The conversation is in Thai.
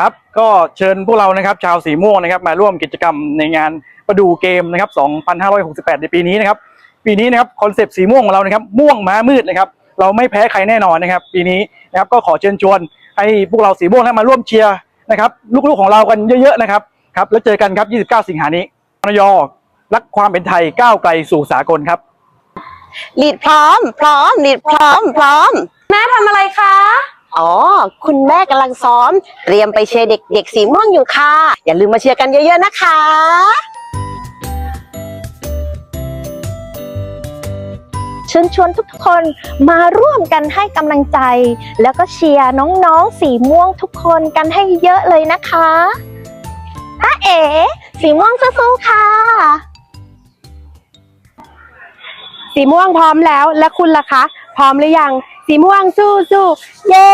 ครับก็เชิญพวกเรานะครับชาวสีม่วงนะครับมาร่วมกิจกรรมในงานประดูเกมนะครับ 2568 ในปีนี้นะครับ ปีนี้นะครับคอนเซปต์สีม่วงของเรานะครับม่วงม้ามืดนะครับ เราไม่แพ้ใครแน่นอนนะครับ ปีนี้นะครับก็ขอเชิญชวนให้พวกเราสีม่วงนะมาร่วมเชียร์นะครับลูกๆของเรากันเยอะๆนะครับครับแล้วเจอกันครับ 29 สิงหานี้นยรักความเป็นไทยก้าวไกลสู่สากลครับลีดพร้อม พร้อมลีดพร้อม พร้อมแม่ทำอะไรคะ อ๋อ คุณแม่กำลังซ้อม เตรียมไปเชียร์เด็กๆสีม่วงอยู่ค่ะ อย่าลืมมาเชียร์กันเยอะๆนะคะ เชิญชวนทุกๆคนมาร่วมกันให้กำลังใจ แล้วก็เชียร์น้องๆสีม่วงทุกคนกันให้เยอะเลยนะคะตาเอ๋สีม่วงสู้ๆค่ะ สีม่วงพร้อมแล้วและคุณล่ะคะ พร้อมหรือยัง สีม่วงสู้สู้เย้